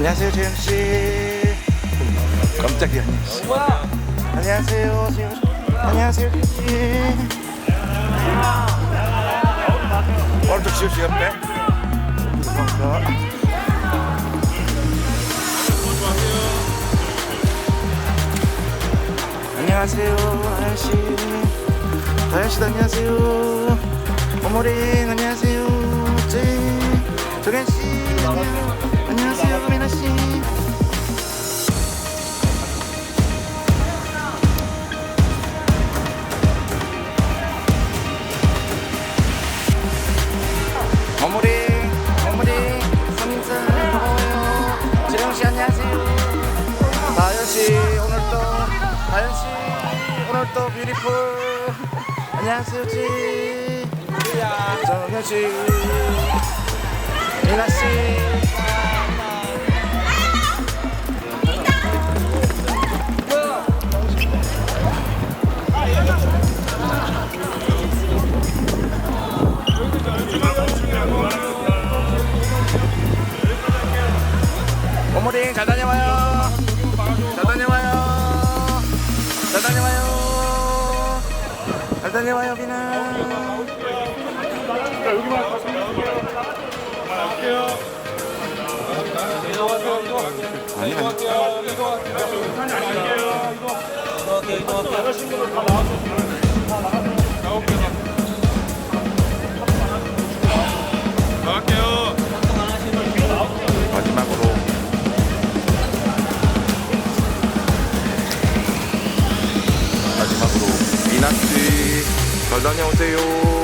안녕하세요 재영 씨. 깜짝이야. 안녕하세요 재영 씨. 안녕하세요 재영 씨. 오늘도 지영 씨가 빼. 감사합니다. 안녕하세요 아저씨. 아저씨도 안녕하세요. 어머리 안녕하세요. 제 조현 씨 안녕. 오늘도 뷰티풀. 안녕하세요 지. 정현씨. 유나씨. 어머니 잘 다녀와요. 잘 다녀와 여기는. 자 여기만 다시 할게요. 갈게요. 이동할게요. 이동. 이동할게요. 이동. 이동할게요. 이동. 이동할게요. 이동. 이동할게요. 이동. 이동할게요. 이동. 이동할게요. 이동. 이동할게요. 이동. 이동할게요. 이동. 이동할게요. 이동. 이동할게요. 이동. 잘 다녀오세요.